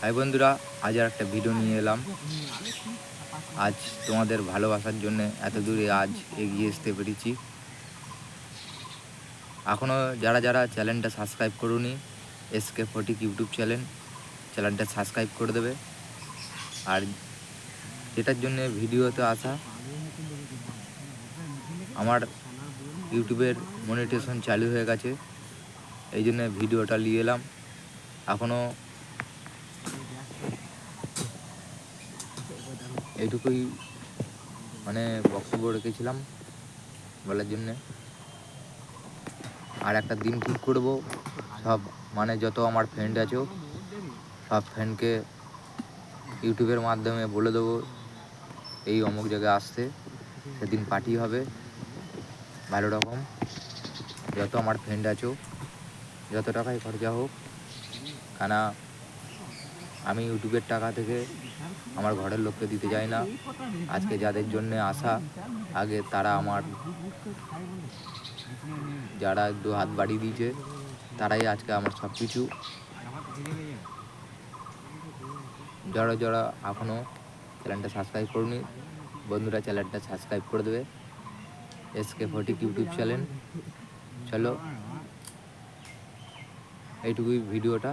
High বন্ধুরা, আজ আর একটা ভিডিও নিয়ে এলাম। আজ তোমাদের ভালোবাসার জন্য এত দূরে আজ এগিয়ে আসতে পেরেছি। এখনও যারা যারা চ্যানেলটা সাবস্ক্রাইব করুনি এসকে ফটিক ইউটিউব চ্যানেল চ্যানেলটা সাবস্ক্রাইব করে দেবে। আর যেটার জন্য ভিডিওতে আসা, আমার ইউটিউবের মনিটেশন চালু হয়ে গেছে। এই জন্য ভিডিওটা নিয়ে এলাম। এখনও এইটুকুই মানে বক্তব্য রেখেছিলাম বলার জন্যে। আর একটা দিন ঠিক করব। সব মানে যত আমার ফ্রেন্ড আছো, সব ফ্রেন্ডকে ইউটিউবের মাধ্যমে বলে দেবো, এই অমুক জায়গায় আসতে, সেদিন পার্টি হবে। ভালো রকম। যত আমার ফ্রেন্ড আছো, যত টাকাই খরচা হোক কেন আমি ইউটিউবের টাকা থেকে আমার ঘরের লোককে দিতে চাই না। আজকে যাদের জন্য আসা আগে তারা আমার যারা একটু হাত বাড়িয়ে দিয়েছে, তারাই আজকে আমার সব কিছু যারা যারা এখনও চ্যানেলটা সাবস্ক্রাইব করুনি, বন্ধুরা চ্যানেলটা সাবস্ক্রাইব করে দেবে। S K Fatik YouTube channel. চলো, এইটুকুই ভিডিওটা।